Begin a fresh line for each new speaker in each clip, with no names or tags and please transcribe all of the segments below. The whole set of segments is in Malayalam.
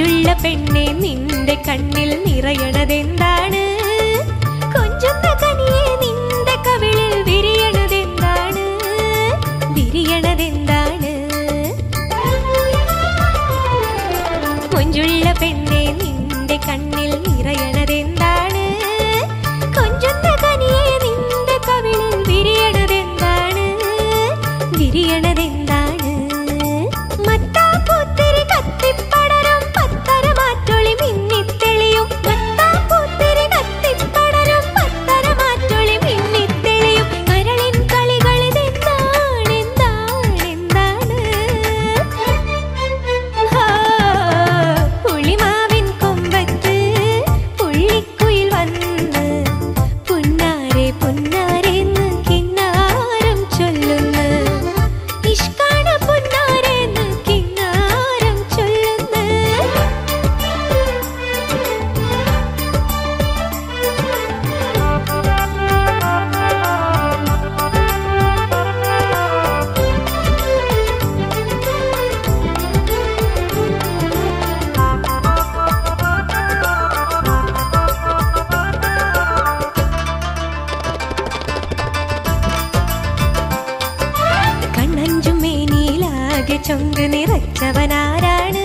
മഞ്ചുള്ള പെണ്ണെ നിന്റെ കണ്ണിൽ നിറയണതെന്താണ്? ചുങ്ക് നിറച്ചവനാരാണ്?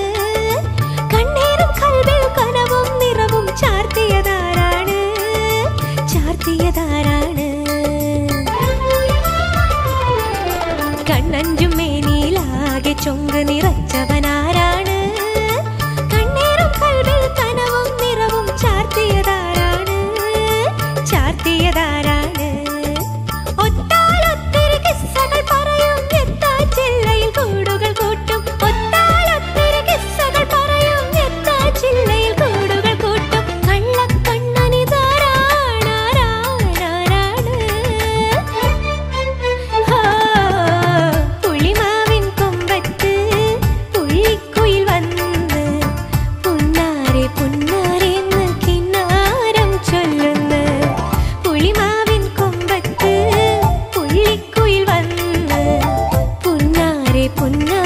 കണ്ണീരും കൽവിൽ കനവും നിറവും ചാർത്തിയതാരാണ്? ചാർത്തിയതാരാണ്? കണ്ണഞ്ചും മേനിയിലാകെ ചുങ്ക് നിറച്ചവനാ പൊന്നു